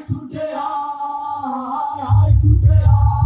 ਛੁੱਟਿਆ ਛੁੱਟਿਆ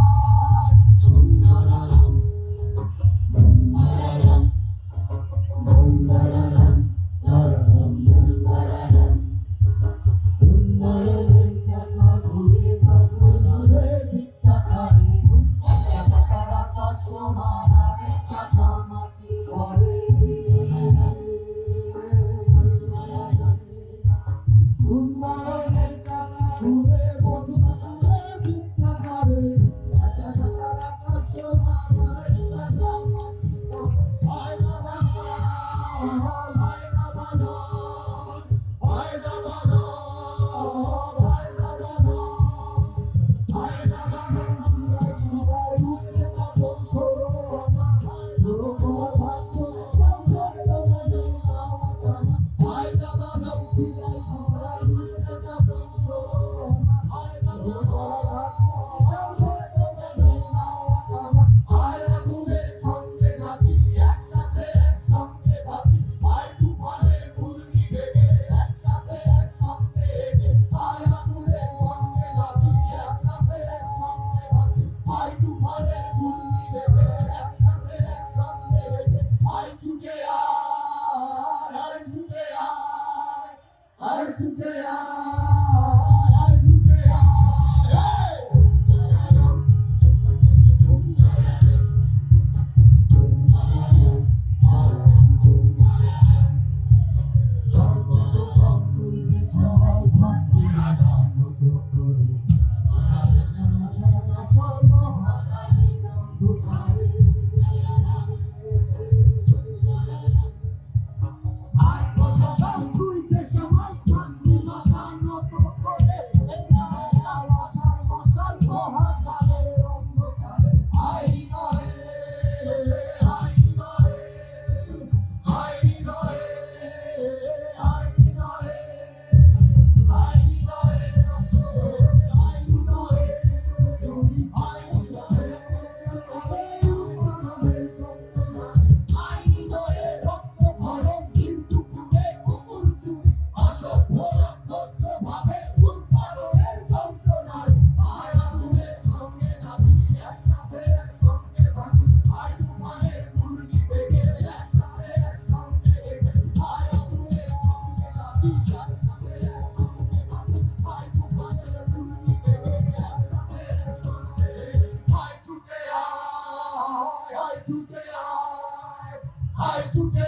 Thank you. Senhor. ছুটে আয় আয় ছুটে